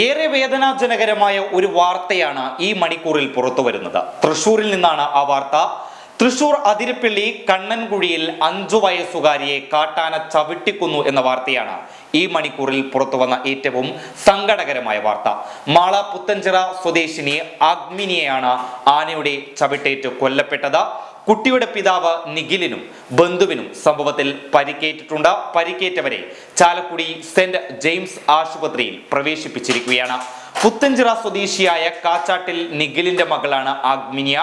ഏറെ വേദനാജനകരമായ ഒരു വാർത്തയാണ് ഈ മണിക്കൂറിൽ പുറത്തു വരുന്നത്. തൃശൂരിൽ നിന്നാണ് ആ വാർത്ത. തൃശൂർ അതിരപ്പള്ളി കണ്ണൻകുഴിയിൽ അഞ്ചു വയസ്സുകാരിയെ കാട്ടാന ചവിട്ടിക്കുന്നു എന്ന വാർത്തയാണ് ഈ മണിക്കൂറിൽ പുറത്തു വന്ന ഏറ്റവും സങ്കടകരമായ വാർത്ത. മാള പുത്തഞ്ചിറ സ്വദേശിനി അഗ്മിനിയെയാണ് ആനയുടെ ചവിട്ടേറ്റ് കൊല്ലപ്പെട്ടത്. കുട്ടിയുടെ പിതാവ് നിഖിലിനും ബന്ധുവിനും സംഭവത്തിൽ പരിക്കേറ്റിട്ടുണ്ട്. പരിക്കേറ്റവരെ ചാലക്കുടി സെന്റ് ജെയിംസ് ആശുപത്രിയിൽ പ്രവേശിപ്പിച്ചിരിക്കുകയാണ്. പുത്തഞ്ചിറ സ്വദേശിയായ കാച്ചാട്ടിൽ നിഖിലിന്റെ മകളാണ് ആഗ്മിനിയ.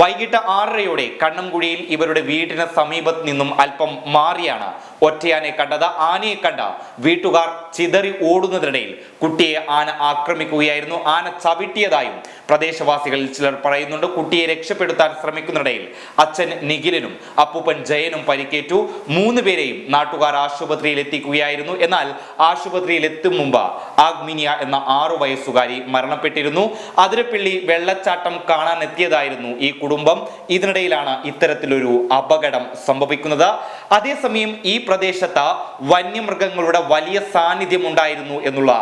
വൈകിട്ട് ആറരയോടെ കണ്ണംകുഴിയിൽ ഇവരുടെ വീടിന് സമീപത്ത് നിന്നും അല്പം മാറിയാണ് ഒറ്റയാനെ കണ്ടത് ആനയെ കണ്ട വീട്ടുകാർ ചിതറി ഓടുന്നതിനിടയിൽ കുട്ടിയെ ആന ആക്രമിക്കുകയായിരുന്നു. ആന ചവിട്ടിയതായും പ്രദേശവാസികളിൽ ചിലർ പറയുന്നുണ്ട്. കുട്ടിയെ രക്ഷപ്പെടുത്താൻ ശ്രമിക്കുന്നതിനിടയിൽ അച്ഛൻ നിഖിലിനും അപ്പൂപ്പൻ ജയനും പരിക്കേറ്റു. മൂന്ന് പേരെയും നാട്ടുകാർ ആശുപത്രിയിൽ എത്തിക്കുകയായിരുന്നു. എന്നാൽ ആശുപത്രിയിൽ എത്തും മുമ്പ് ആഗ്മിനിയ എന്ന ആറു വയസ്സുകാരി മരണപ്പെട്ടിരുന്നു. അതിരപ്പിള്ളി വെള്ളച്ചാട്ടം കാണാൻ എത്തിയതായിരുന്നു ഈ കുടുംബം. ഇതിനിടയിലാണ് ഇത്തരത്തിലൊരു അപകടം സംഭവിക്കുന്നത്. അതേസമയം ഈ പ്രദേശത്ത് വന്യമൃഗങ്ങളുടെ വലിയ സാന്നിധ്യം ഉണ്ടായിരുന്നു എന്നുള്ള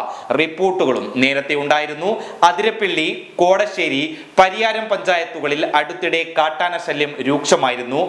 റിപ്പോർട്ടുകളും നേരത്തെ ഉണ്ടായിരുന്നു. അതിരപ്പള്ളി കോടശ്ശേരി പരിയാരം പഞ്ചായത്തുകളിൽ അടുത്തിടെ കാട്ടാന ശല്യം രൂക്ഷമായിരുന്നു.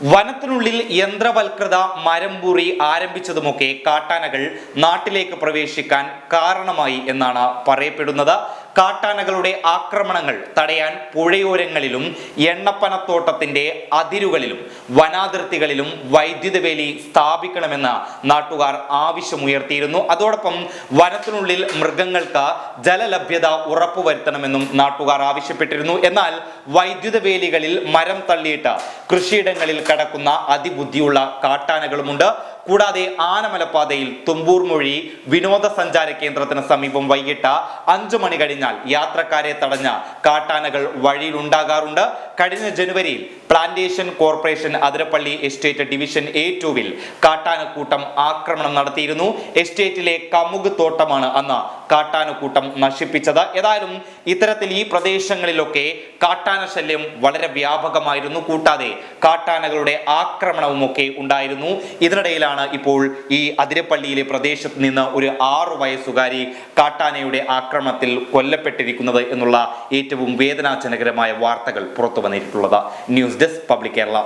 വനത്തിനുള്ളിൽ യന്ത്രവൽകൃത മരംപൂറി ആരംഭിച്ചതുമൊക്കെ കാട്ടാനകൾ നാട്ടിലേക്ക് പ്രവേശിക്കാൻ കാരണമായി എന്നാണ് പറയപ്പെടുന്നത്. കാട്ടാനകളുടെ ആക്രമണങ്ങൾ തടയാൻ പുഴയോരങ്ങളിലും എണ്ണപ്പനത്തോട്ടത്തിന്റെ അതിരുകളിലും വനാതിർത്തികളിലും വൈദ്യുത വേലി സ്ഥാപിക്കണമെന്ന് നാട്ടുകാർ ആവശ്യമുയർത്തിയിരുന്നു. അതോടൊപ്പം വനത്തിനുള്ളിൽ മൃഗങ്ങൾക്ക് ജലലഭ്യത ഉറപ്പുവരുത്തണമെന്നും നാട്ടുകാർ ആവശ്യപ്പെട്ടിരുന്നു. എന്നാൽ വൈദ്യുത വേലികളിൽ മരം തള്ളിയിട്ട് കൃഷിയിടങ്ങളിൽ കടക്കുന്ന അതിബുദ്ധിയുള്ള കാട്ടാനകളുമുണ്ട്. കൂടാതെ ആനമലപ്പാതയിൽ തുമ്പൂർ മൊഴി വിനോദസഞ്ചാര കേന്ദ്രത്തിന് സമീപം വൈകിട്ട് അഞ്ചു മണി കഴിഞ്ഞാൽ യാത്രക്കാരെ തടഞ്ഞ കാട്ടാനകൾ വഴിയിൽ ഉണ്ടാകാറുണ്ട് കഴിഞ്ഞ ജനുവരിയിൽ plantation corporation Athirappilly estate division A ടുവിൽ കാട്ടാനക്കൂട്ടം ആക്രമണം നടത്തിയിരുന്നു. എസ്റ്റേറ്റിലെ കമുക് തോട്ടമാണ് അന്ന് കാട്ടാനക്കൂട്ടം നശിപ്പിച്ചത്. ഏതായാലും ഇത്തരത്തിൽ ഈ പ്രദേശങ്ങളിലൊക്കെ കാട്ടാന ശല്യം വളരെ വ്യാപകമായിരുന്നു. കൂട്ടാതെ കാട്ടാനകളുടെ ആക്രമണവും ഒക്കെ ഉണ്ടായിരുന്നു. ഇതിനിടയിലാണ് ഇപ്പോൾ ഈ അതിരപ്പള്ളിയിലെ പ്രദേശത്ത് നിന്ന് ഒരു ആറു വയസ്സുകാരി കാട്ടാനയുടെ ആക്രമണത്തിൽ കൊല്ലപ്പെട്ടിരിക്കുന്നത് എന്നുള്ള ഏറ്റവും വേദനാജനകരമായ വാർത്തകൾ പുറത്തു വന്നിട്ടുള്ളത്. News desk public Kerala.